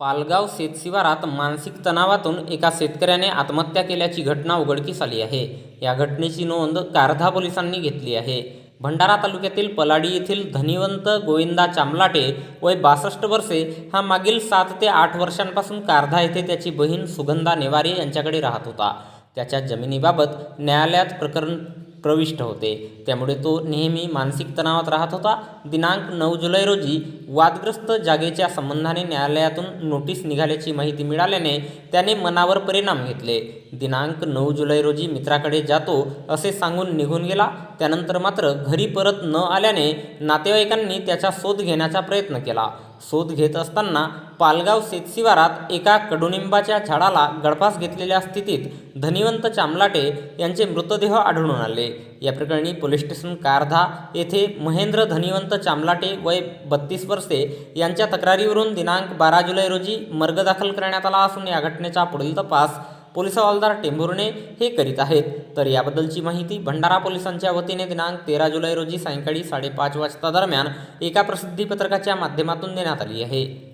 पालगाव शेतशिवारात मानसिक तणावातून एका शेतकऱ्याने आत्महत्या केल्याची घटना उघडकीस आली आहे. या घटनेची नोंद कारधा पोलिसांनी घेतली आहे. भंडारा तालुक्यातील पलाडी येथील धनिवंत गोविंदा चामलाटे वय बासष्ट वर्षे हा मागील सात ते आठ वर्षांपासून कारधा येथे त्याची बहीण सुगंधा नेवारे यांच्याकडे राहत होता. त्याच्या जमिनीबाबत न्यायालयात प्रकरण प्रविष्ट होते. त्यामुळे तो नेहमी मानसिक तणावात राहत होता. दिनांक नऊ जुलै रोजी वादग्रस्त जागेच्या संबंधाने न्यायालयातून नोटीस निघाल्याची माहिती मिळाल्याने त्याने मनावर परिणाम घेतले. दिनांक नऊ जुलै रोजी मित्राकडे जातो असे सांगून निघून गेला. त्यानंतर मात्र घरी परत न आल्याने नातेवाईकांनी त्याचा शोध घेण्याचा प्रयत्न केला. शोध घेत असताना पालगाव शेतशिवारात एका कडुनिंबाच्या झाडाला गळफास घेतलेल्या स्थितीत धनिवंत चामलाटे यांचे मृतदेह आढळून आले. या प्रकरणी पोलीस स्टेशन कारधा येथे महेंद्र धनिवंत चामलाटे वय बत्तीस वर्षे यांच्या तक्रारीवरून दिनांक बारा जुलै रोजी मर्ग दाखल करण्यात आला असून या घटनेचा पुढील तपास पोलीस हवालदार टेंभुर्णे हे करीत आहेत. तर याबद्दलची माहिती भंडारा पोलिसांच्या वतीने दिनांक तेरा जुलै रोजी सायंकाळी साडेपाच वाजता दरम्यान एका प्रसिद्धीपत्रकाच्या माध्यमातून देण्यात आली आहे.